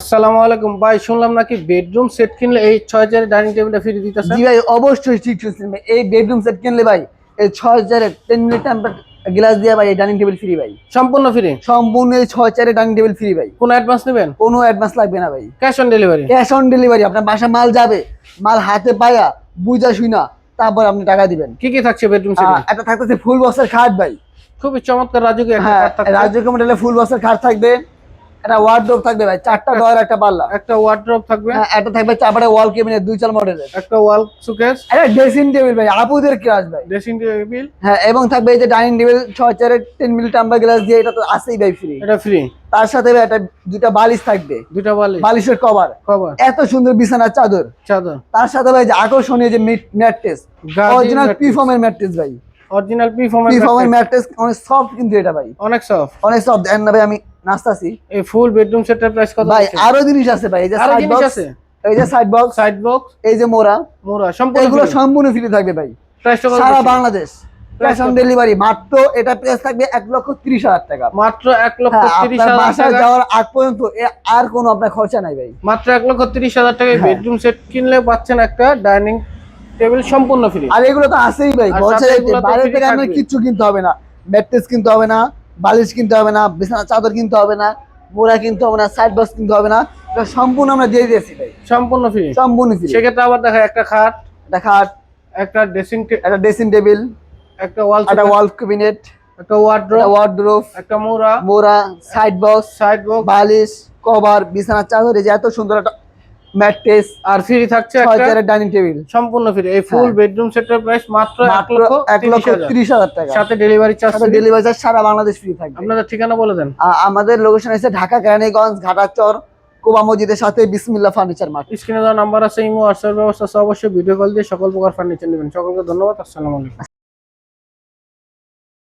আসসালামু আলাইকুম। ভাই শুনলাম নাকি বেডরুম সেট কিনলে এই ডাইনিং টেবিলটা ফ্রি দিতেছে জি ভাই অবশ্যই ঠিক শুনছেন এই বেডরুম সেট কিনলে ভাই এই মিনিট টেম্পার গ্লাস দিয়ে ভাই ডাইনিং টেবিল ফ্রি ভাই। সম্পূর্ণ ফ্রি সম্পূর্ণ এই ডাইনিং টেবিল ফ্রি ভাই। কোনো অ্যাডভান্স নেবেন? কোনো অ্যাডভান্স লাগবে না ভাই। Cash on delivery cash on delivery আপনার বাসা মাল যাবে। মাল হাতে পায়া বুঝা শুনা তারপর আপনি টাকা দিবেন। কি কি থাকছে বেডরুম সেটে থাকতেছে ফুল বক্সের খাট ভাই। খুবই চমৎকার রাজুকে একটা খাট কমিটিলে ফুল বক্সের খাট থাকবে। একটা ওয়ার্ডরোব থাকবে ভাই চারটা ডয়ার একটা পাল্লা। একটা ওয়ার্ড্রপ থাকবে। হ্যাঁ, একটা থাকবে চারপাটে ওয়াল কেবিনেট দুই চার মডেলের একটা ওয়াল সুকেস একটা ড্রেসিং টেবিল ভাই আপুদের ক্লাস ভাই? ড্রেসিং টেবিল হ্যাঁ এবং থাকবে এই যে ডাইনিং টেবিল ছয় চারের টেন মিলি টাম্বার গ্লাস দিয়ে এটা তো আছেই ভাই ফ্রি এটা ফ্রি তার সাথে একটা দুটা বালিশ থাকবে। দুটা বালি বালিশের কভার কভার এত সুন্দর বিছানার চাদর। চাদর। তার সাথে ভাই যে আকর্ষণীয় যে ম্যাট্রেস অরিজিনাল mattress। পি ফর্মের ম্যাট্রেস ভাই। অরিজিনাল পি পি ফর্মের ফর্মের ম্যাট্রেস অনেক সফট কিন্তু এটা ভাই। অনেক সফট অনেক সফট দেন না ভাই আমি নাস্তাছি এই ফুল বেডরুম সেটের প্রাইস কত ভাই আরও জিনিস আছে ভাই এই যে সাইড বক্স আছে? এই যে সাইড বক্স সাইড বক্স এই যে মোড়া মোরা সম্পূর্ণ এগুলো সম্পূর্ণ ফ্রি থাকবে ভাই। প্রাইসটা কত সারা বাংলাদেশ। ক্যাশ অন ডেলিভারি মাত্র এটা প্রাইস থাকবে এক লক্ষ ত্রিশ হাজার টাকা। মাত্র এক লক্ষ হ্যাঁ তিরিশ হাজার টাকা। যাওয়ার আগ পর্যন্ত আর কোনো আপনার খরচা নাই ভাই। মাত্র এক লক্ষ তিরিশ হাজার টাকায় হ্যাঁ। বেডরুম সেট কিনলে পাচ্ছেন একটা ডাইনিং টেবিল সম্পূর্ণ ফ্রি আর এগুলো তো আছেই ভাই বাইরে থেকে আপনার। কিচ্ছু কিনতে হবে না ম্যাট্রেস কিনতে হবে না বালিশ কিনতে হবে না বিছানা চাদর কিনতে হবে না মোড়া কিনতে হবে না সাইড বক্স কিনতে হবে না। এটা সম্পূর্ণ আমরা দিয়ে দিয়েছি ভাই। সম্পূর্ণ ফ্রি সম্পূর্ণ ফ্রি সেক্ষেত্রে আবার দেখা একটা খাট একটা খাট একটা ড্রেসিং একটা ড্রেসিং টেবিল একটা ওয়াল একটা ওয়াল ক্যাবিনেট একটা ওয়ার্ড্রোব ওয়ার্ডরোব একটা মোড়া মোড়া সাইড বক্স সাইড বক্স বালিশ কভার বিছানার চাদর এই যে এত সুন্দর একটা ম্যাট্রেস আর ফ্রি থাকছে একটা ডাইনিং টেবিল সম্পূর্ণ ফ্রি এই ফুল। বেডরুম সেটের প্রাইস মাত্র এক মাত্র লক্ষ এক লক্ষ তিরিশ হাজার। ত্রিশ হাজার টাকা। সাথে ডেলিভারি চার্জ সাথে ডেলিভারি চার্জ সারা বাংলাদেশ ফ্রি থাকবে। আপনাদের ঠিকানা বলে দেন। আমাদের লোকেশন আছে ঢাকা কেরানীগঞ্জ ঘাটাচর কোবা মসজিদের সাথে বিসমিল্লা ফার্নিচার মার্কেট স্ক্রিনে দেওয়া নাম্বার আছে ইমো হোয়াটসঅ্যাপ ব্যবস্থা আছে অবশ্যই ভিডিও কল দিয়ে সকল প্রকার ফার্নিচার নেবেন। সকলকে ধন্যবাদ আসসালামু আলাইকুম।